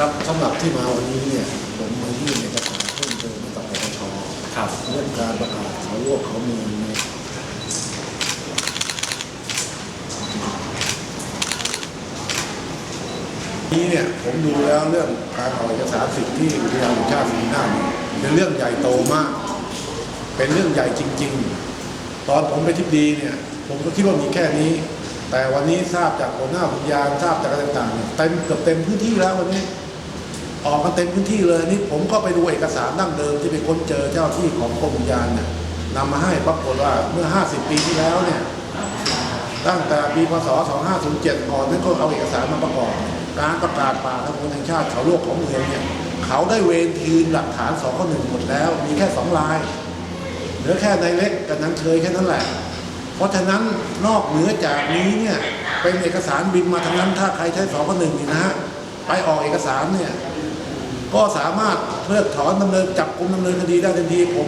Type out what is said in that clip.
ที่มาวันนี้เนี่ยผมมายื่นเอกสารเพิ่มเติมให้กับปปชครับเรื่องการประกาศเขาโลกเขาเมืองในนี้เนี่ยผมดูแล้วเรื่องการออกเอกสารสิทธิ์ที่อุทยานแห่งชาติสีน้ำเป็นเรื่องใหญ่โตมาก เป็นเรื่องใหญ่จริง ๆ ตอนผมไปทิพดีเนี่ยผมก็คิดว่ามีแค่นี้ แต่วันนี้ทราบจากหัวหน้าอุทยานทราบจากอะไรต่างๆเนี่ยเต็มเกือบเต็มพื้นที่แล้ววันนี้ ออกมาเต็มพื้นที่เลยนี่ผมก็ไปดูเอกสารดั้งเดิมที่ไปค้นเจอเจ้าที่ของกรมอุทยานเนี่ยนำมาให้ปรากฏว่าเมื่อ 50 ปีที่แล้วเนี่ยตั้งแต่ปีพศ 2507 ก่อนนั้นก็เอาเอกสารมาประกอบ การประกาศป่าทั้งมวลแห่งชาติเขาโลกของเมืองเนี่ยเขาได้เวรคืนหลักฐานสองข้อหนึ่งหมดแล้ว มีแค่สองลายเหลือแค่ในเล็กกับนังเคยแค่นั้นแหละ เพราะฉะนั้นนอกเหนือจากนี้เนี่ยเป็นเอกสารบินมาทั้งนั้นถ้าใครใช้สองข้อหนึ่งนี่นะฮะไปออกเอกสารเนี่ย ก็สามารถเพิกถอนดำเนินจับกลุ่มดำเนินคดีได้ทันทีผม